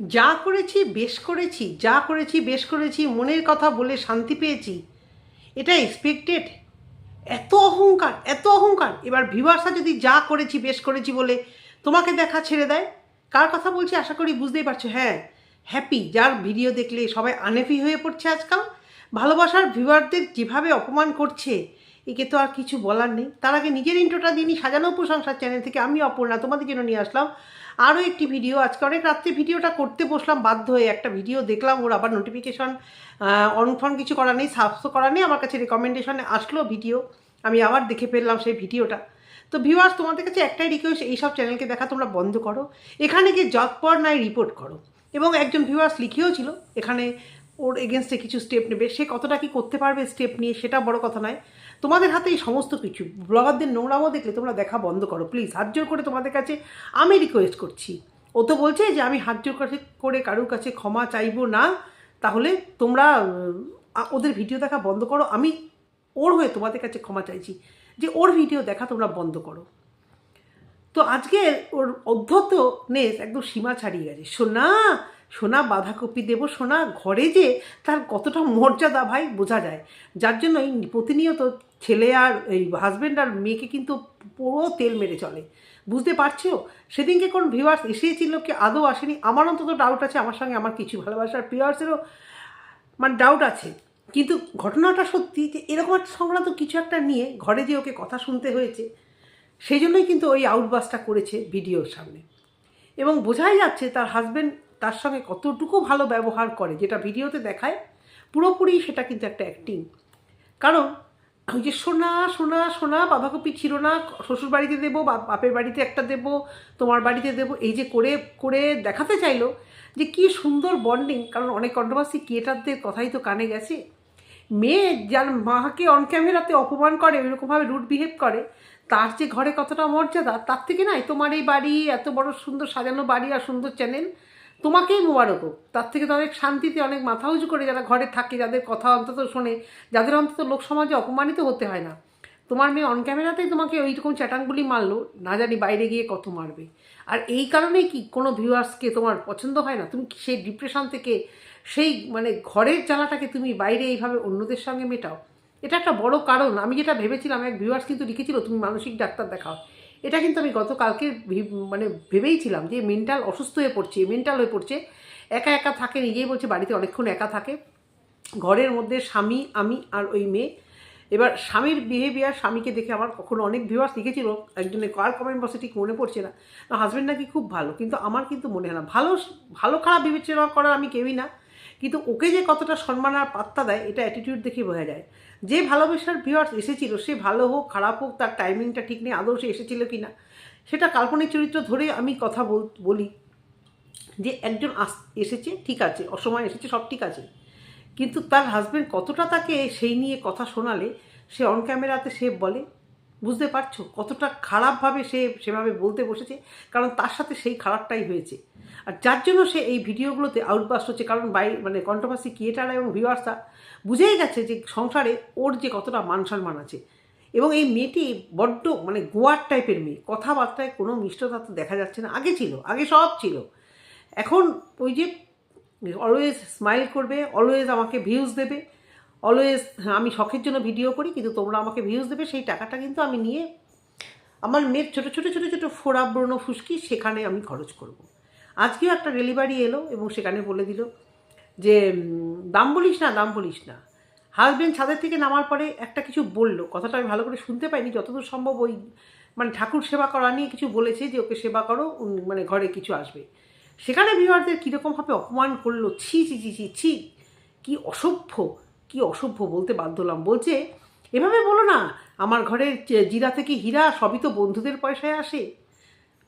যা করেছি বেশ করেছি যা করেছি বেশ করেছি মনের কথা বলে শান্তি পেয়েছি এটা এক্সপেক্টেড এত অহংকার এত অহংকার। এবার ভিউয়ার্সরা যদি যা করেছি বেশ করেছি বলে তোমাকে দেখা ছেড়ে দেয় কার কথা বলছি আশা করি বুঝতেই পারছ। হ্যাঁ হ্যাপি যার ভিডিও দেখলে সবাই আনহ্যাপি হয়ে পড়ছে আজকাল। ভালোবাসার ভিউয়ারদের যেভাবে অপমান করছে একে তো আর কিছু বলার নেই। তার আগে নিজের ইন্ট্রোটা দিয়ে নিই, সাজানো প্রশংসার চ্যানেল থেকে আমি অপর্ণা তোমাদের জন্য নিয়ে আসলাম। আরও একটি ভিডিও আজকে অনেক রাত্রে ভিডিওটা করতে বসলাম, বাধ্য হয়ে একটা ভিডিও দেখলাম, ওর আবার নোটিফিকেশন অন ফন কিছু করা নেই সাবস্ক্রাইব করা নেই, আমার কাছে রেকমেন্ডেশনে আসলো ভিডিও আমি আবার দেখে ফেললাম সেই ভিডিওটা তো ভিউয়ার্স তোমাদের কাছে একটাই রিকোয়েস্ট এইসব চ্যানেলকে দেখা তোমরা বন্ধ করো। এখানে গিয়ে যৎপর নাই রিপোর্ট করো। এবং একজন ভিউয়ার্স লিখেও ছিল এখানে ওর এগেনস্টে কিছু স্টেপ নেবে। সে কতটা কি করতে পারবে স্টেপ নিয়ে, সেটা বড় কথা নয়। তোমাদের হাতে এই সমস্ত কিছু। ব্লগারদের নোংরামও দেখলে তোমরা দেখা বন্ধ করো। প্লিজ হাত জোর করে তোমাদের কাছে আমি রিকোয়েস্ট করছি। ও তো বলছে যে, আমি হাত জোর কাছে করে কারোর কাছে ক্ষমা চাইব না। তাহলে তোমরা ওদের ভিডিও দেখা বন্ধ করো। আমি ওর হয়ে তোমাদের কাছে ক্ষমা চাইছি। যে, ওর ভিডিও দেখা তোমরা বন্ধ করো। তো আজকে ওর অধ্যত্তনেস একদম সীমা ছাড়িয়ে গেছে। সোনা সোনা বাঁধাকপি দেবো সোনা ঘরে যে তার কতটা মর্যাদা ভাই বোঝা যায়। যার জন্য এই প্রতিনিয়ত ছেলে আর এই হাজব্যান্ড আর মেয়েকে কিন্তু পুরো তেল মেরে চলে। বুঝতে পারছ? সেদিনকে কোন ভিউয়ার্স এসেছিল কি আদৌ আসেনি? আমার অন্তত ডাউট আছে, আমার সঙ্গে আমার কিছু ভালোবাসার ভিউয়ার্সেরও মানে ডাউট আছে। কিন্তু ঘটনাটা সত্যি যে এরকম একটা সংক্রান্ত কিছু একটা নিয়ে ঘরে যে ওকে কথা শুনতে হয়েছে, সেই জন্যই কিন্তু ওই আউটবাসটা করেছে ভিডিওর সামনে। এবং বোঝাই যাচ্ছে তার হাজব্যান্ড তার সঙ্গে কতটুকু ভালো ব্যবহার করে, যেটা ভিডিওতে দেখায়, পুরোপুরি সেটা কিন্তু একটা অ্যাক্টিং কারণ, ওই যে সোনা সোনা সোনা বাঁধাকপি ছিল না শ্বশুর বাড়িতে দেবো, বা বাপের বাড়িতে একটা দেবো, তোমার বাড়িতে দেবো, এই যে করে করে দেখাতে চাইলো যে কি সুন্দর বন্ডিং কারণ অনেক কন্ট্রোভার্সি ক্রিয়েটারদের কথাই তো কানে গেছে। মেয়ে যার মাকে অন ক্যামেরাতে অপমান করে ওইরকমভাবে রুট বিহেভ করে, তার যে ঘরে কতটা মর্যাদা, তার থেকে নাই, তোমার এই বাড়ি, এত বড় সুন্দর সাজানো বাড়ি আর সুন্দর চ্যানেল তোমাকেই মোবারক হোক। তার থেকে তো অনেক শান্তিতে, অনেক মাথা উঁচু করে যারা ঘরে থাকে, যাদের কথা অন্তত শোনে, যাদের অন্তত লোক সমাজে অপমানিত হতে হয় না। তোমার মেয়ে অন ক্যামেরাতেই তোমাকে ওই রকম চ্যাটাংগুলি মারলো, না জানি বাইরে গিয়ে কত মারবে। আর এই কারণেই কি কোনো ভিউয়ার্সকে তোমার পছন্দ হয় না? তুমি সেই ডিপ্রেশন থেকে, সেই মানে ঘরের জ্বালাটাকে তুমি বাইরে এইভাবে অন্যদের সঙ্গে মেটাও? এটা একটা বড় কারণ। আমি যেটা ভেবেছিলাম, এক ভিউয়ার্স কিন্তু লিখেছিল, তুমি মানসিক ডাক্তার দেখাও। এটা কিন্তু আমি গতকালকে মানে ভেবেইছিলাম যে মেন্টাল অসুস্থ হয়ে পড়ছে, মেন্টাল হয়ে পড়ছে। একা একা থাকে, নিজেই বলছে বাড়িতে অনেকক্ষণ একা থাকে। ঘরের মধ্যে স্বামী, আমি আর ওই মেয়ে। এবার স্বামীর বিহেভিয়ার স্বামীকে দেখে আমার কখনো অনেক ভিউয়ার্স লিখেছিল একজনের কার কমেন্ট বসে ঠিক মনে পড়ছে না। হাজব্যান্ড নাকি খুব ভালো, কিন্তু আমার কিন্তু মনে হয় না। ভালো ভালো খারাপ বিবেচনা করার আমি কেউই না। কিন্তু ওকে যে কতটা সম্মান আর পাত্তা দেয়, এটা অ্যাটিটিউড দেখে বোঝা যায়। যে ভালোবাসার ভিউয়ার্স এসেছিল, সে ভালো হোক, খারাপ হোক, তার টাইমিংটা ঠিক নেই, আদৌ সে এসেছিল কি না সেটা কাল্পনিক চরিত্র ধরে আমি কথা বলি যে একজন আস, এসেছে, ঠিক আছে, অসময় এসেছে, সব ঠিক আছে। কিন্তু তার হাজব্যান্ড কতটা তাকে সেই নিয়ে কথা শোনালে, সে অন ক্যামেরাতে সে বলে বুঝতে পারছ? কতটা খারাপভাবে সে সেভাবে বলতে বসেছে, কারণ তার সাথে সেই খারাপটাই হয়েছে। আর যার জন্য সে এই ভিডিওগুলোতে আউটবাস্ট হচ্ছে, কারণ বাই মানে কন্ট্রোভার্সি ক্রিয়েটাররা এবং ভিউয়ার্সরা বুঝেই গেছে যে সংসারে ওর যে কতটা মান সম্মান আছে। এবং এই মেয়েটি বড্ড মানে গোয়ার টাইপের মেয়ে। কথাবার্তায় কোনো মিষ্টতা তো দেখা যাচ্ছে না। আগে ছিল, আগে সব ছিল। এখন ওই যে অলওয়েজ স্মাইল করবে অলওয়েজ আমাকে ভিউজ দেবে। অলওয়েজ আমি শখের জন্য ভিডিও করি, কিন্তু তোমরা আমাকে ভিউজ দেবে, সেই টাকাটা কিন্তু আমি নিয়ে আমার মেয়ের ছোটো ছোটো ছোটো ছোটো ফোড়া ব্রণ ফুসকি সেখানে আমি খরচ করব। আজকেও একটা ডেলিভারি এলো এবং সেখানে বলে দিল যে দাম বলিস না, দাম বলিস না। হাজব্যান্ড ছাদের থেকে নামার পরে একটা কিছু বলল, কথাটা আমি ভালো করে শুনতে পাইনি, যতদূর সম্ভব ওই মানে ঠাকুর সেবা করা নিয়ে কিছু বলেছে যে, ওকে সেবা করো মানে ঘরে কিছু আসবে। সেখানে ভিউয়ারদের কীরকমভাবে অপমান করল, ছি ছি ছি ছি ছি, কী অসভ্য। কি অসভ্য বলতে বাধ্য হলাম। বলছে, এভাবে বলো না, আমার ঘরের জিরা থেকে হীরা সবই তো বন্ধুদের পয়সায় আসে।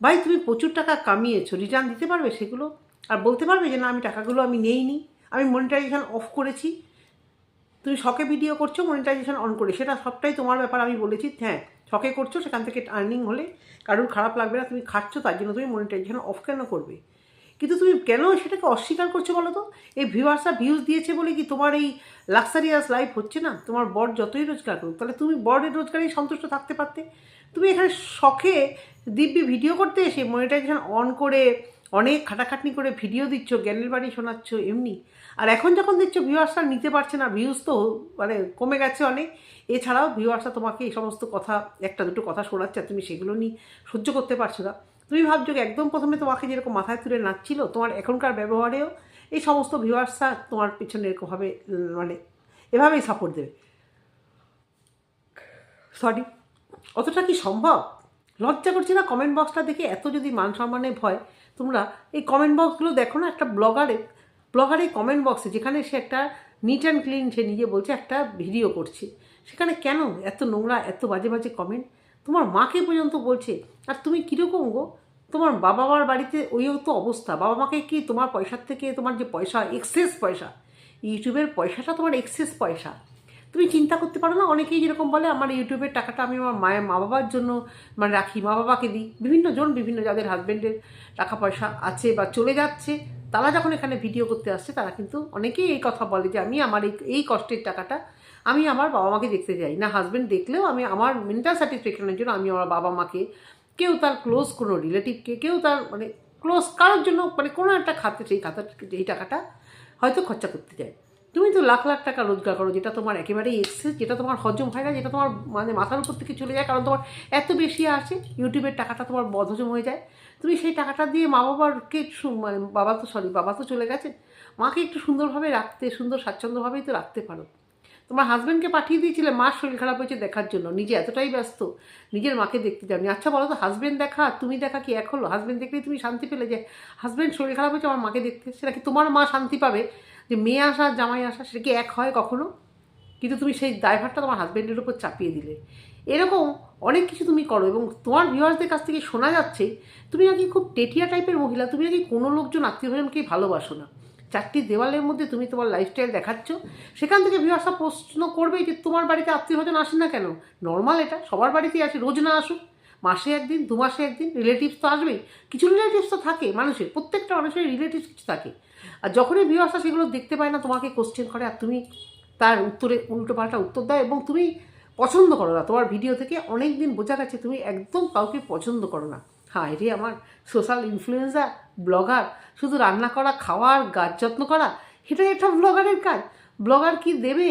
ভাই, তুমি প্রচুর টাকা কামিয়েছো রিটার্ন দিতে পারবে সেগুলো? আর বলতে পারবে যে, না, আমি টাকাগুলো আমি নেইনি, আমি মনিটাইজেশন অফ করেছি। তুমি শখে ভিডিও করছ মনিটাইজেশন অন করে, সেটা সবটাই তোমার ব্যাপার, আমি বলেছি হ্যাঁ শখে করছ, সেখান থেকে আর্নিং হলে কারোর খারাপ লাগবে না, তুমি খাচ্ছ, তার জন্য তুমি মনিটাইজেশন অফ কেন করবে? কিন্তু তুমি কেন সেটাকে অস্বীকার করছ বলো তো? এই ভিউয়ার্সরা ভিউজ দিয়েছে বলে কি তোমার এই লাক্সারিয়াস লাইফ হচ্ছে না? তোমার বর যতই রোজগার করুক, তাহলে তুমি বরের রোজগারেই সন্তুষ্ট থাকতে পারতে। তুমি এখানে শখে দিব্যি ভিডিও করতে এসে মনিটাইজেশন অন করে অনেক খাটাখাটনি করে ভিডিও দিচ্ছ জ্ঞানের বাড়ি শোনাচ্ছ, এমনি। আর এখন যখন দেখছ ভিউয়ার্সরা নিতে পারছে না ভিউজ তো মানে কমে গেছে অনেক। এছাড়াও ভিউয়ার্সরা তোমাকে এই সমস্ত কথা, একটা দুটো কথা শোনাচ্ছে তুমি সেগুলো নিয়ে সহ্য করতে পারছ না। তুমি ভাবছ একদম প্রথমে তোমাকে যেরকম মাথায় তুলে নাচছিল, তোমার এখনকার ব্যবহারেও এই সমস্ত ভিউয়ার্সরা তোমার পিছনে এরকমভাবে মানে এভাবেই সাপোর্ট দেবে। সরি অতটা কি সম্ভব? লজ্জা করছে না কমেন্ট বক্সটা দেখে এত যদি মান সম্মানে ভয়, তোমরা এই কমেন্ট বক্সগুলো দেখো না, একটা ব্লগারে ব্লগারের কমেন্ট বক্সে যেখানে সে একটা নিট অ্যান্ড ক্লিন সে নিজে বলছে, একটা ভিডিও করছে। সেখানে কেন এত নোংরা, এত বাজে বাজে কমেন্ট তোমার মাকে পর্যন্ত বলছে, আর তুমি কীরকম গো? তোমার বাবা মার বাড়িতে ওইও তো অবস্থা। বাবা মাকে কি তোমার পয়সার থেকে তোমার যে পয়সা এক্সেস পয়সা? ইউটিউবের পয়সাটা তোমার এক্সেস পয়সা। তুমি চিন্তা করতে পারো না? অনেকেই যেরকম বলে, আমার ইউটিউবের টাকাটা আমি আমার মায়ের মা বাবার জন্য মানে রাখি মা বাবাকে দিই। বিভিন্ন জন, বিভিন্ন যাদের হাজব্যান্ডের টাকা পয়সা আছে বা চলে যাচ্ছে, তারা যখন এখানে ভিডিও করতে আসছে, তারা কিন্তু অনেকেই এই কথা বলে যে, আমি আমার এই এই কষ্টের টাকাটা আমি আমার বাবা মাকে দেখতে যাই। না হাজব্যান্ড দেখলেও আমি আমার মেন্টাল স্যাটিসফ্যাকশনের জন্য আমি আমার বাবা মাকে, কেউ তার ক্লোজ কোনো রিলেটিভকে কেউ তার মানে ক্লোজ কারোর জন্য মানে কোনো একটা খাতে, সেই খাতা, এই টাকাটা হয়তো খরচা করতে যায়। তুমি তো লাখ লাখ টাকা রোজগার করো, যেটা তোমার একেবারেই এক্সেস যেটা তোমার হজম হয় না, যেটা তোমার মানে মাথার উপর থেকে চলে যায়, কারণ তোমার এত বেশি আছে ইউটিউবের টাকাটা তোমার বদহজম হয়ে যায়। তুমি সেই টাকাটা দিয়ে মা বাবাকে সু- মানে বাবা তো সরি বাবা তো চলে গেছে। মাকে একটু সুন্দরভাবে রাখতে, সুন্দর স্বাচ্ছন্দ্যভাবেই তো রাখতে পারো। তোমার হাজব্যান্ডকে পাঠিয়ে দিয়েছিলে, মার শরীর খারাপ হয়েছে দেখার জন্য। নিজে এতটাই ব্যস্ত, নিজের মাকে দেখতে যাওনি। আচ্ছা বলো তো হাজব্যান্ড দেখা, তুমি দেখা কি এক হলো? হাজব্যান্ড দেখলেই তুমি শান্তি পেলে যে হাজব্যান্ড শরীর খারাপ হয়েছে, আমার মাকে দেখতে সেটা কি তোমার মা শান্তি পাবে যে, মেয়ে আসা, জামাই আসা, সেটা কি এক হয় কখনো? কিন্তু তুমি সেই ড্রাইভারটা তোমার হাজব্যান্ডের উপর চাপিয়ে দিলে। এরকম অনেক কিছু তুমি করো এবং তোমার ভিউয়ার্সদের কাছ থেকে শোনা যাচ্ছে, তুমি নাকি খুব টেটিয়া টাইপের মহিলা, তুমি নাকি কোনো লোকজন আত্মীয় স্বজনকেই ভালোবাসো না। চারটি দেওয়ালের মধ্যে তুমি তোমার লাইফস্টাইল দেখাচ্ছ, সেখান থেকে ভিউয়ার্সরা প্রশ্ন করবে যে তোমার বাড়িতে আত্মীয় স্বজন আসে না কেন? নর্মাল এটা, সবার বাড়িতেই আসে, রোজ না আসুক। মাসে একদিন, দু মাসে একদিন রিলেটিভস তো আসবেই। কিছু রিলেটিভস তো থাকে, মানুষের, প্রত্যেকটা মানুষের রিলেটিভস কিছু থাকে। আর যখনই ভিউয়ার্সরা সেগুলো দেখতে পায় না, তোমাকে কোশ্চেন করে আর তুমি তার উত্তরে উল্টো পাল্টা উত্তর দাও এবং তুমি পছন্দ করো না। তোমার ভিডিও থেকে অনেক দিন বোঝা গেছে তুমি একদম কাউকে পছন্দ করো না। হ্যাঁ রে আমার সোশ্যাল ইনফ্লুয়েন্সার ব্লগার শুধু রান্না করা খাওয়ার গাছ যত্ন করা, এটাই একটা ব্লগারের কাজ। ব্লগার কি দেবে?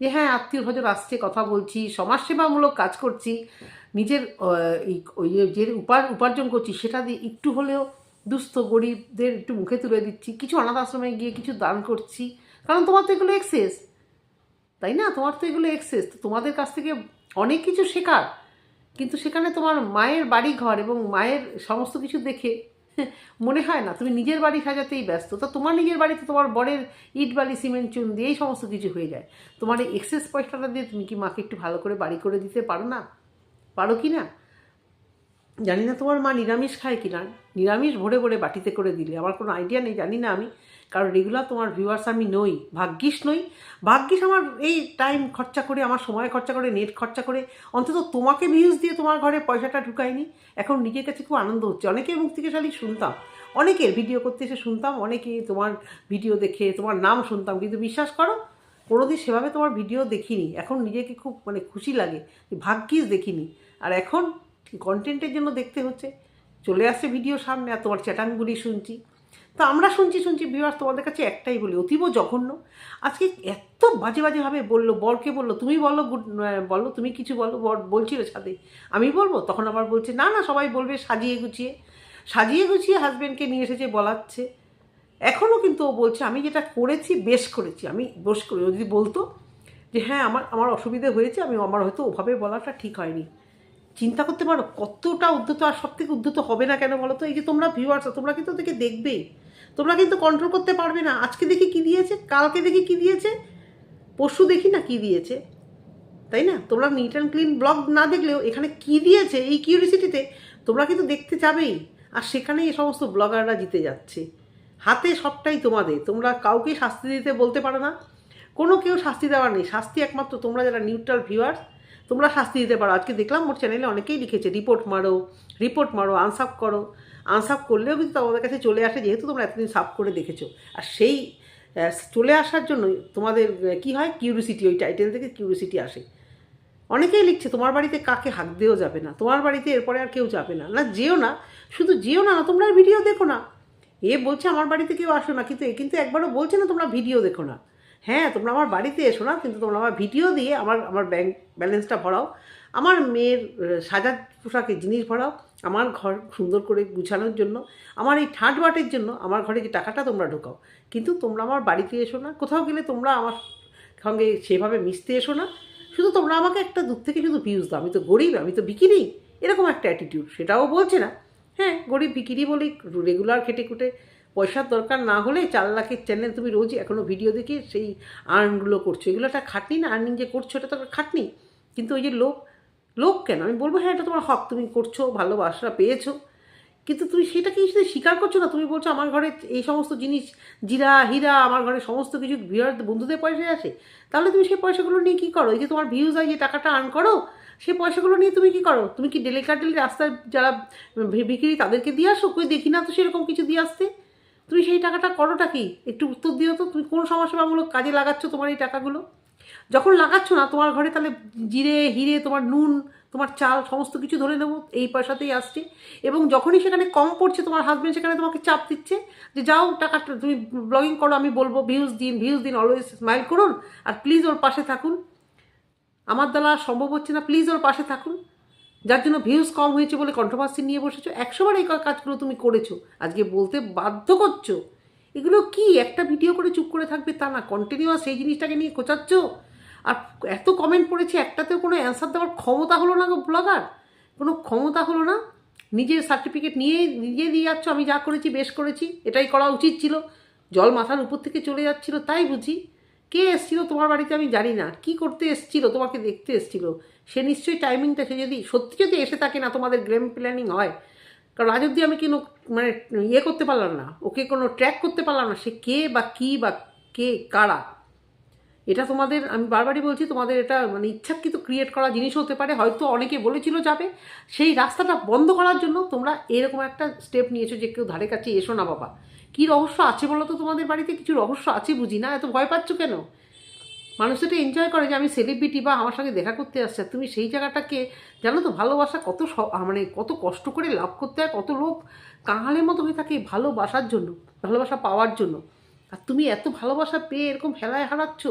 যে হ্যাঁ আত্মীয় ভজন আসছে, কথা বলছি, সমাজসেবামূলক কাজ করছি, নিজের ওই যে উপার, উপার্জন করছি, সেটা দিয়ে একটু হলেও দুস্থ গরিবদের একটু মুখে তুলে দিচ্ছি, কিছু অনাথ আশ্রমে গিয়ে কিছু দান করছি। কারণ তোমার তো এগুলো এক্সেস তাই না? তোমার তো এগুলো এক্সেস তোমাদের কাছ থেকে অনেক কিছু শেখার। কিন্তু সেখানে তোমার মায়ের বাড়ি ঘর এবং মায়ের সমস্ত কিছু দেখে মনে হয় না, তুমি নিজের বাড়ি সাজাতেই ব্যস্ত। তা তোমার নিজের বাড়িতে তোমার বরের ইট বালি, সিমেন্ট, চুন দিয়েই সমস্ত কিছু হয়ে যায়। তোমার এই এক্সেস পয়সাটা দিয়ে তুমি কি মাকে একটু ভালো করে বাড়ি করে দিতে পারো না? পারো কি না? জানি না তোমার মা নিরামিষ খায় কি না নিরামিষ ভরে ভরে বাটিতে করে দিলে। আমার কোনো আইডিয়া নেই, জানি না আমি। কারণ রেগুলার তোমার ভিউয়ার্স আমি নই, ভাগ্যিস নই। ভাগ্যিস আমার এই টাইম খরচা করে, আমার সময় খরচা করে নেট খরচা করে, অন্তত তোমাকে ভিউজ দিয়ে তোমার ঘরে পয়সাটা ঢুকায়নি। এখন নিজের কাছে খুব আনন্দ হচ্ছে। অনেকের মুখ থেকে খালি শুনতাম, অনেকের ভিডিও করতে এসে শুনতাম, অনেকে তোমার ভিডিও দেখে, তোমার নাম শুনতাম। কিন্তু বিশ্বাস করো, কোনোদিন সেভাবে তোমার ভিডিও দেখিনি। এখন নিজেকে খুব মানে খুশি লাগে ভাগ্যিস দেখিনি। আর এখন কন্টেন্টের জন্য দেখতে হচ্ছে। চলে আসছে ভিডিও সামনে আর তোমার চ্যাটানগুলি শুনছি। তো আমরা শুনছি শুনছি ভিউয়ার্স তোমাদের কাছে একটাই বলি, অতীব জঘন্য। আজকে এত বাজে বাজেভাবে বলল, বরকে বলল, তুমি বলো গুড বলো, তুমি কিছু বলো, বর বলছিল ছাদে আমি বলব, তখন আবার বলছে, না না, সবাই বলবে, সাজিয়ে গুছিয়ে। সাজিয়ে গুছিয়ে হাজব্যান্ডকে নিয়ে এসেছে, বলাচ্ছে। এখনও কিন্তু ও বলছে, আমি যেটা করেছি, বেশ করেছি। আমি বেশ করে যদি বলতো যে হ্যাঁ আমার আমার অসুবিধে হয়েছে, আমি, আমার হয়তো ওভাবে বলাটা ঠিক হয়নি। চিন্তা করতে পারো, কতটা উদ্ধত আর সব থেকে উদ্ধত হবে না কেন বলো তো? এই যে তোমরা ভিউয়ার্স তোমরা কিন্তু ওদেরকে দেখবে। তোমরা কিন্তু কন্ট্রোল করতে পারবে না। আজকে দেখি কি দিয়েছে, কালকে দেখি কি দিয়েছে, পরশু দেখি না কি দিয়েছে। তাই না? তোমরা নিট অ্যান্ড ক্লিন ব্লগ না দেখলেও এখানে কি দিয়েছে, এই কিউরিসিটিতে তোমরা কিন্তু দেখতে যাবেই আর সেখানেই এই সমস্ত ব্লগাররা জিতে যাচ্ছে। হাতে সবটাই তোমাদের। তোমরা কাউকে শাস্তি দিতে বলতে পারো না। কোনো কেউ শাস্তি দেওয়ার নেই। শাস্তি একমাত্র তোমরা যারা নিউট্রাল ভিউয়ার্স তোমরা শাস্তি দিতে পারো। আজকে দেখলাম ওর চ্যানেলে অনেকেই লিখেছে রিপোর্ট মারো রিপোর্ট মারো আনসাপ করো। আনসাপ করলেও কিন্তু তোমাদের কাছে চলে আসে, যেহেতু তোমরা এতদিন সাপ করে দেখেছ। আর সেই চলে আসার জন্য তোমাদের কি হয়? কিউরিসিটি ওই টাইটেল থেকে কিউরিসিটি আসে। অনেকেই লিখছে, তোমার বাড়িতে কাকে হাক দিয়েও যাবে না? তোমার বাড়িতে এরপরে আর কেউ যাবে না? না, যেও না, শুধু যেও না না, তোমরা ভিডিও দেখো না। এ বলছে, আমার বাড়িতে কেউ আসো না। কিন্তু এ কিন্তু একবারও বলছে না, তোমরা ভিডিও দেখো না। হ্যাঁ তোমরা আমার বাড়িতে এসো না, কিন্তু তোমরা আমার ভিডিও দিয়ে আমার আমার ব্যাংক ব্যালেন্সটা ভরাও। আমার মেয়ের সাজার পোশাকের জিনিস ভরাও, আমার ঘর সুন্দর করে গুছানোর জন্য, আমার এই ঠাট বাটের জন্য আমার ঘরে যে টাকাটা তোমরা ঢোকাও। কিন্তু তোমরা আমার বাড়িতে এসো না, কোথাও গেলে তোমরা আমার সঙ্গে সেভাবে মিশতে এসো না। শুধু তোমরা আমাকে একটা দূর থেকে শুধু ভিউজ দাও, আমি তো গরিব, আমি তো বিকিনি। এরকম একটা অ্যাটিটিউড সেটাও বলছে না। হ্যাঁ গরিব বিকিনি বলেই রেগুলার খেটে খুটে পয়সার দরকার না হলে চার লাখের চ্যানেল তুমি রোজ এখনও ভিডিও দেখে সেই আর্নগুলো করছ। এগুলো একটা খাটনি না? আর্নিং যে করছ এটা তো খাটনি। কিন্তু ওই যে লোক লোক কেন? আমি বলব হ্যাঁ এটা তোমার হক। তুমি করছ, ভালোবাসা পেয়েছ। কিন্তু তুমি সেটাকে শুধু স্বীকার করছ না? তুমি বলছো, আমার ঘরে এই সমস্ত জিনিস, জিরা, হীরা, আমার ঘরে সমস্ত কিছু ভিউয়ার বন্ধুদের পয়সা আসে তাহলে তুমি সেই পয়সাগুলো নিয়ে কী করো? এই যে তোমার ভিউজ হয় যে টাকাটা আর্ন করো, সেই পয়সাগুলো নিয়ে তুমি কী করো? তুমি কি ডেলিকাটেলি রাস্তায় যারা বিক্রি তাদেরকে দিয়ে আসো? কই দেখি না তো সেরকম কিছু দিয়ে আসতে? তুমি সেই টাকাটা করোটা কি? একটু উত্তর দিও তো। তুমি কোন সমাজসেবামূলক কাজে লাগাচ্ছ তোমার এই টাকাগুলো? যখন লাগাচ্ছ না, তোমার ঘরে তাহলে জিরে, হিরে, তোমার নুন, তোমার চাল, সমস্ত কিছু ধরে নেব। এই পয়সাতেই আসছে। এবং যখনই সেখানে কম পড়ছে, তোমার হাজব্যান্ড সেখানে তোমাকে চাপ দিচ্ছে যে, যাও, টাকাটা তুমি ব্লগিং করো, আমি বলব ভিউজ দিন ভিউজ দিন অলওয়েজ স্মাইল করুন। আর প্লিজ ওর পাশে থাকুন। আমার দ্বারা সম্ভব হচ্ছে না প্লিজ ওর পাশে থাকুন। যার জন্য ভিউজ কম হয়েছে বলে কন্ট্রোভার্সি নিয়ে বসেছো। একশোবার এই কাজগুলো তুমি করেছ। আজকে বলতে বাধ্য করছ। এগুলো কি? একটা ভিডিও করে চুপ করে থাকবে তা না। কন্টিনিউয়াস সেই জিনিসটাকে নিয়ে খোঁচাচ্ছ? আর এত কমেন্ট পড়েছে, একটাতেও কোনো অ্যান্সার দেওয়ার ক্ষমতা হলো না গো ব্লগার কোনো ক্ষমতা হলো না। নিজের সার্টিফিকেট নিয়ে, নিজে দিয়ে যাচ্ছ, আমি যা করেছি, বেশ করেছি, এটাই করা উচিত ছিল। জল মাথার উপর থেকে চলে যাচ্ছিল, তাই বুঝি। কে এসছিল তোমার বাড়িতে আমি জানি না। কি করতে এসছিল, তোমাকে দেখতে এসছিল। সে নিশ্চয়ই টাইমিংটা সে যদি সত্যি যদি এসে থাকে না, তোমাদের গেম প্ল্যানিং হয়, কারণ আজ অব্দি আমি কোনো মানে ইয়ে করতে পারলাম না, ওকে কোনো ট্র্যাক করতে পারলাম না, সে কে বা কী বা কে, কারা। এটা তোমাদের, আমি বারবারই বলছি, তোমাদের এটা মানে ইচ্ছাকৃত ক্রিয়েট করা জিনিস হতে পারে, হয়তো অনেকে বলেছিল যাবে। সেই রাস্তাটা বন্ধ করার জন্য তোমরা এরকম একটা স্টেপ নিয়েছো যে কেউ ধারে কাছে এসো না, বাবা। কী রহস্য আছে বলো তো তোমাদের বাড়িতে? কিছু রহস্য আছে বুঝি না? এত ভয় পাচ্ছ কেন? মানুষ এটা এনজয় করে যে আমি সেলিব্রিটি বা আমার সঙ্গে দেখা করতে আসছে। তুমি সেই জায়গাটাকে জানো তো, ভালোবাসা কত মানে কত কষ্ট করে লাভ করতে হয়, কত লোক কাঙালের মতো হয়ে থাকে ভালোবাসার জন্য, ভালোবাসা পাওয়ার জন্য। আর তুমি এত ভালোবাসা পেয়ে এরকম ফেলায় হারাচ্ছ।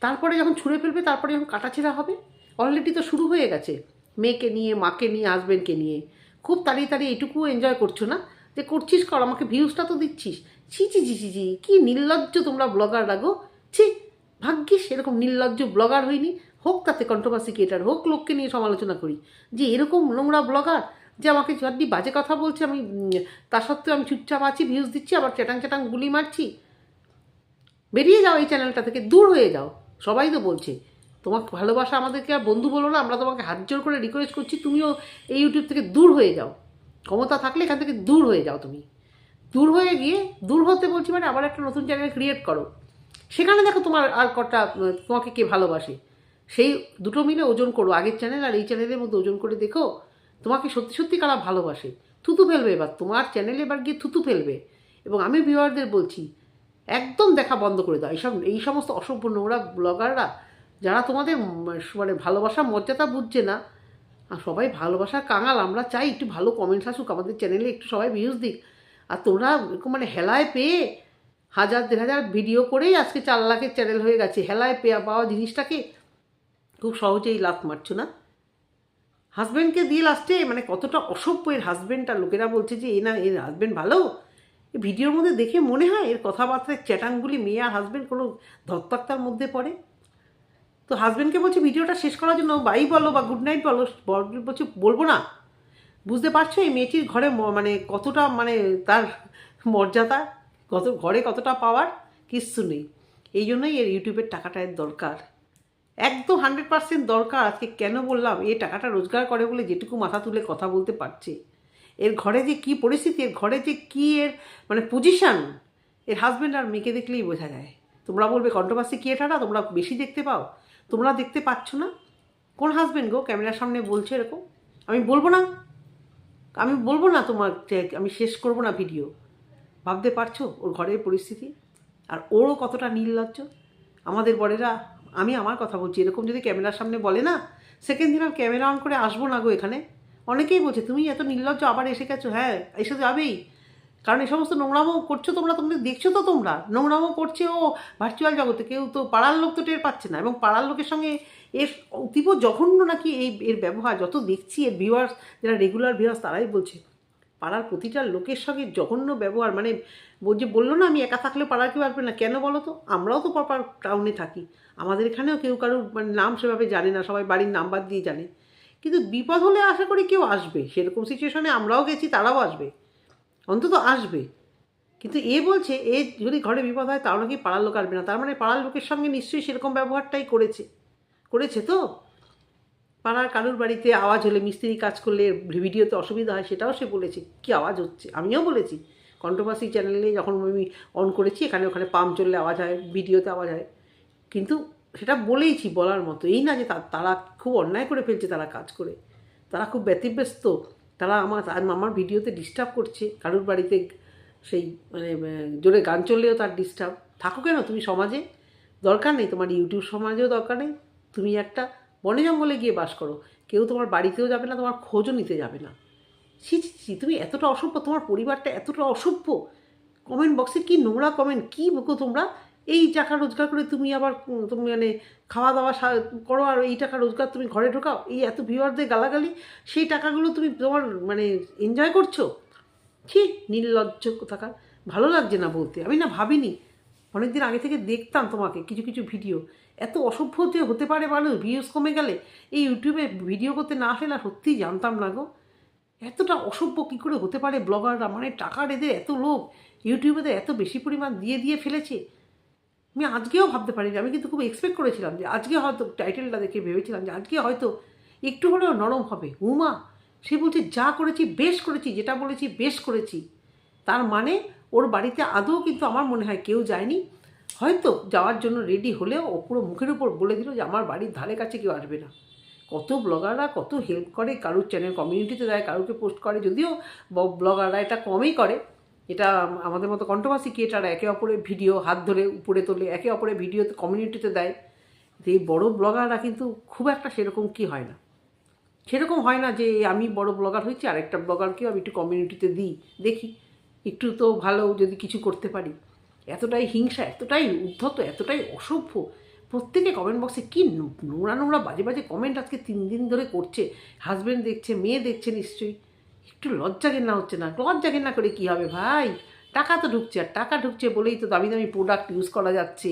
তারপরে যখন ছুঁড়ে ফেলবে, তারপরে যখন কাটাছেড়া হবে? অলরেডি তো শুরু হয়ে গেছে। মেয়েকে নিয়ে, মাকে নিয়ে হাজব্যান্ডকে নিয়ে। খুব তাড়িয়ে তাড়িয়ে এনজয় করছ না? যে করছিস কর, আমাকে ভিউজটা তো দিচ্ছিস। ছি ছি ছি ছি ছি, কী নির্লজ্জ তোমরা ব্লগার রাগো ছি, ভাগ্যিস এরকম নির্লজ্জ ব্লগার হয়নি হোক তাতে কন্ট্রোভার্সি ক্রিয়েটার হোক লোককে নিয়ে সমালোচনা করি। যে এরকম নোংরা ব্লগার যে আমাকে যদি বাজে কথা বলছে, আমি তা সত্ত্বেও আমি চুপচাপ আছি ভিউজ দিচ্ছি, আবার চ্যাটাং চ্যাটাং গুলি মারছি। বেরিয়ে যাও এই চ্যানেলটা থেকে, দূর হয়ে যাও। সবাই তো বলছে, তোমাকে ভালোবাসা আমাদেরকে আর বন্ধু বলো না, আমরা তোমাকে হাত জোর করে রিকোয়েস্ট করছি, তুমিও এই ইউটিউব থেকে দূর হয়ে যাও। ক্ষমতা থাকলে এখান থেকে দূর হয়ে যাও তুমি। দূর হয়ে গিয়ে, দূর হতে বলছি মানে আবার একটা নতুন চ্যানেল ক্রিয়েট করো। সেখানে দেখো তোমার আর কটা, তোমাকে কে ভালোবাসে? সেই দুটো মিলে ওজন করো। আগের চ্যানেল আর এই চ্যানেলের মধ্যে ওজন করে দেখো, তোমাকে সত্যি সত্যি কারা ভালোবাসে? থুতু ফেলবে এবার। তোমার চ্যানেলে এবার গিয়ে থুতু ফেলবে। এবং আমি ভিউয়ারদের বলছি, একদম দেখা বন্ধ করে দাও। এইসব, এই সমস্ত অসভ্য নোংরা ব্লগাররা যারা তোমাদের মানে ভালোবাসা, মর্যাদা বুঝছে না আর সবাই ভালোবাসার কাঙাল, আমরা চাই একটু ভালো কমেন্টস আসুক, আমাদের চ্যানেলে একটু সবাই ভিউজ দিক। আর তোমরা এরকম মানে হেলায় পেয়ে হাজার, দেড় হাজার ভিডিও করেই আজকে চার লাখের চ্যানেল হয়ে গেছে। হেলায় পেয়ে পাওয়া জিনিসটাকে খুব সহজেই লাত মারছো না? হাজব্যান্ডকে দিয়ে লাস্টে মানে কতটা অসভ্য এর হাজব্যান্ডটা লোকেরা বলছে যে, এ না, এর হাজব্যান্ড ভালো? এই ভিডিওর মধ্যে দেখে মনে হয় এর কথাবার্তায় চ্যাটাংগুলি মেয়ে আর হাজব্যান্ড কোনো ধত্তাক্তার মধ্যে পড়ে? তো হাজব্যান্ডকে বলছি, ভিডিওটা শেষ করার জন্য বাই বলো বা গুড নাইট বলো। বলছি, বলব না। বুঝতে পারছ এই মেয়েটির ঘরে মানে কতটা মানে তার মর্যাদা, কত ঘরে কতটা পাওয়ার কিচ্ছু নেই। এই জন্যই এর ইউটিউবের টাকাটা এর দরকার। একদম হান্ড্রেড পার্সেন্ট দরকার। আজকে কেন বললাম? এই টাকাটা রোজগার করে বলে যেটুকু মাথা তুলে কথা বলতে পারছে। এর ঘরে যে কি পরিস্থিতি, এর ঘরে যে কি এর মানে পজিশান এর হাজব্যান্ড আর মেয়েকে দেখলেই বোঝা যায়। তোমরা বলবে, কন্ট্রোভার্সি ক্রিয়েটাররা তোমরা বেশি দেখতে পাও? তোমরা দেখতে পাচ্ছ না? কোন হাজব্যান্ড গো? ক্যামেরার সামনে বলছে এরকম? আমি বলব না? আমি বলব না তোমার আমি শেষ করব না ভিডিও ভাবতে পারছ ওর ঘরের পরিস্থিতি? আর ওরও কতটা নির্লজ্জ? আমাদের বড়েরা আমি আমার কথা বলছি, এরকম যদি ক্যামেরার সামনে বলে না সেকেন্ড দিন আর ক্যামেরা অন করে আসব না গো এখানে? অনেকেই বলছে, তুমি এত নির্লজ্জ, আবার এসে গেছো? হ্যাঁ এসে যাবেই। কারণ এই সমস্ত নোংরামো করছ তোমরা তোমরা দেখছ তো তোমরা, নোংরামো করছে ও ভার্চুয়াল জগতে, কেউ তো পাড়ার লোক তো টের পাচ্ছে না, এবং পাড়ার লোকের সঙ্গে এর অতীব জঘন্য নাকি এই, এর ব্যবহার, যত দেখছি এর ভিউয়ার্স যারা রেগুলার ভিউয়ার্স তারাই বলছে, পাড়ার প্রতিটা লোকের সঙ্গে জঘন্য ব্যবহার মানে যে বলল না, আমি একা থাকলে পাড়ার কেউ আসবে না, কেন বলো তো? আমরাও তো প্রপার টাউনে থাকি, আমাদের এখানেও কেউ কারোর মানে নাম সেভাবে জানে না, সবাই বাড়ির নাম্বার দিয়ে জানে, কিন্তু বিপদ হলে আশা করি কেউ আসবে, সেরকম সিচুয়েশনে আমরাও গেছি, তারাও আসবে। অন্তত আসবে। কিন্তু এ বলছে, এ যদি ঘরে বিপদ হয় তাও নাকি পাড়ার লোক আসবে না? তার মানে পাড়ার লোকের সঙ্গে নিশ্চয়ই সেরকম ব্যবহারটাই করেছে। করেছে তো? পাড়ার কারুর বাড়িতে আওয়াজ হলে, মিস্ত্রি কাজ করলে, ভিডিওতে অসুবিধা হয়, সেটাও সে বলেছে। কি আওয়াজ হচ্ছে? আমিও বলেছি। কন্ট্রোভার্সি চ্যানেলে যখন আমি অন করেছি, এখানে ওখানে পাম্প চললে আওয়াজ হয়, ভিডিওতে আওয়াজ হয়। কিন্তু সেটা বলেইছি বলার মতো। এই না যে তারা খুব অন্যায় করে ফেলছে, তারা কাজ করে। তারা খুব ব্যতিব্যস্ত। তারা আমার আমার ভিডিওতে ডিস্টার্ব করছে, কারুর বাড়িতে সেই মানে জোরে গান চললেও তার ডিস্টার্ব থাকো কেন তুমি সমাজে? দরকার নেই তোমার ইউটিউব সমাজেও দরকার নেই। তুমি একটা বনে জঙ্গলে গিয়ে বাস করো। কেউ তোমার বাড়িতেও যাবে না, তোমার খোঁজও নিতে যাবে না। ছি ছি ছি, তুমি এতটা অসভ্য, তোমার পরিবারটা এতটা অসভ্য। কমেন্ট বক্সে কি নোংরা কমেন্ট কী বকো তোমরা এই টাকা রোজগার করে তুমি আবার তুমি মানে খাওয়া দাওয়া করো আর এই টাকা রোজগার তুমি ঘরে ঢোকাও, এই এত ভিউয়ারদের গালাগালি, সেই টাকাগুলো তুমি তোমার মানে এনজয় করছ? কি নির্লজ্জ থাকা ভালো লাগছে না বলতে, আমি না ভাবিনি। অনেকদিন আগে থেকে দেখতাম তোমাকে, কিছু কিছু ভিডিও এত অসভ্য যে হতে পারে মানুষ ভিউজ কমে গেলে, এই ইউটিউবে ভিডিও করতে না আসলে না সত্যিই জানতাম না গো। এতটা অসভ্য কী করে হতে পারে ব্লগাররা মানে টাকার এদের এত লোক ইউটিউবেতে এত বেশি পরিমাণ দিয়ে দিয়ে ফেলেছে। আমি আজকেও ভাবতে পারিনি। আমি কিন্তু খুব এক্সপেক্ট করেছিলাম যে আজকে হয়তো টাইটেলটা দেখে ভেবেছিলাম যে আজকে হয়তো একটু হলেও নরম হবে। উমা, সে বলছে, যা করেছি, বেশ করেছি, যেটা বলেছি, বেশ করেছি। তার মানে ওর বাড়িতে আদৌ কিন্তু আমার মনে হয় কেউ যায়নি। হয়তো যাওয়ার জন্য রেডি হলেও ও পুরো মুখের উপর বলে দিল যে আমার বাড়ির ধারে কাছে কেউ আসবে না। কত ব্লগাররা কত হেল্প করে, কারুর চ্যানেল কমিউনিটিতে দেয়, কারুকে পোস্ট করে, যদিও ব্লগাররা এটা কমই করে। এটা আমাদের মতো কন্ট্রোভার্সি ক্রিয়েটাররা একে অপরের ভিডিও হাত ধরে উপরে তোলে, একে অপরের ভিডিওতে কমিউনিটিতে দেয়। এই বড়ো ব্লগাররা কিন্তু খুব একটা সেরকম কি হয় না। সেরকম হয় না যে আমি বড় ব্লগার হয়েছি, আরেকটা ব্লগারকেও আমি একটু কমিউনিটিতে দিই, দেখি। একটু তো ভালো যদি কিছু করতে পারি। এতটাই হিংসা, এতটাই উদ্ধত, এতটাই অসভ্য। প্রত্যেকে কমেন্ট বক্সে কী নোংরা নোংরা বাজে বাজে কমেন্ট আজকে তিন দিন ধরে করছে। হাজব্যান্ড দেখছে, মেয়ে দেখছে নিশ্চয়ই। একটু লজ্জা ঘেন্না হচ্ছে না লজ্জা ঘেন্না করে কী হবে ভাই? টাকা তো ঢুকছে, আর টাকা ঢুকছে বলেই তো দামি দামি প্রোডাক্ট ইউজ করা যাচ্ছে।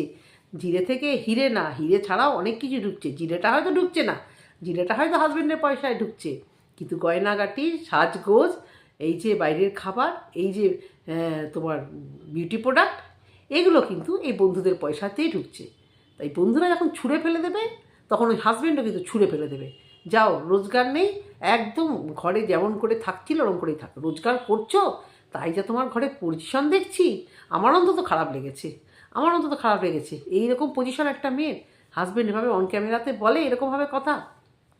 জিরে থেকে হিরে না, হিরে ছাড়াও অনেক কিছু ঢুকছে। জিরেটা হয়তো ঢুকছে না, জিরেটা হয়তো হাজব্যান্ডের পয়সায় ঢুকছে। কিন্তু গয়নাগাটি, সাজগোজ, এই যে বাইরের খাবার, এই যে তোমার বিউটি প্রোডাক্ট এগুলো কিন্তু এই বন্ধুদের পয়সাতেই ঢুকছে। তাই বন্ধুরা যখন ছুঁড়ে ফেলে দেবে, তখন ওই হাজব্যান্ডও কিন্তু ছুঁড়ে ফেলে দেবে। যাও, রোজগার নেই একদম ঘরে যেমন করে থাকছিল ওরকম করেই থাকো, রোজগার করছ, তাই যা তোমার ঘরে পজিশন দেখছি, আমার অন্তত খারাপ লেগেছে, আমার অন্তত খারাপ লেগেছে। এইরকম পজিশন একটা মেয়ের হাজব্যান্ড এভাবে অন ক্যামেরাতে বলে এরকমভাবে কথা,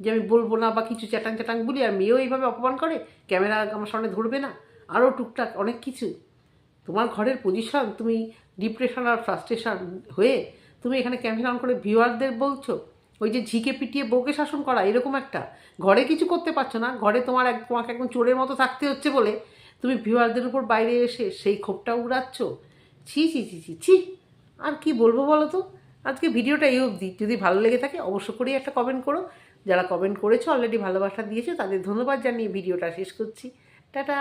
যে আমি বলব না বা কিছু চ্যাটাং চ্যাটাং বলি, আর মেয়েও এইভাবে অপমান করে ক্যামেরা আমার সামনে ধরবে না আরও টুকটাক অনেক কিছু। তোমার ঘরের পজিশন তুমি ডিপ্রেশন আর ফ্রাস্ট্রেশন হয়ে, তুমি এখানে ক্যামেরা অন করে ভিউয়ারদের বলছো ওই যে ঝিকে পিটিয়ে বউকে শাসন করা, এরকম একটা। ঘরে কিছু করতে পারছ না, ঘরে তোমার এক, তোমাকে একদম চোরের মতো থাকতে হচ্ছে বলে তুমি ভিউয়ারদের উপর বাইরে এসে সেই ক্ষোভটা উড়াচ্ছ। ছি ছি ছি ছি ছি, আর কি বলব বলো তো? আজকে ভিডিওটা এই অবধি। যদি ভালো লেগে থাকে অবশ্য করেই একটা কমেন্ট করো। যারা কমেন্ট করেছ অলরেডি ভালোবাসা দিয়েছ, তাদের ধন্যবাদ জানিয়ে ভিডিওটা শেষ করছি। টাটা!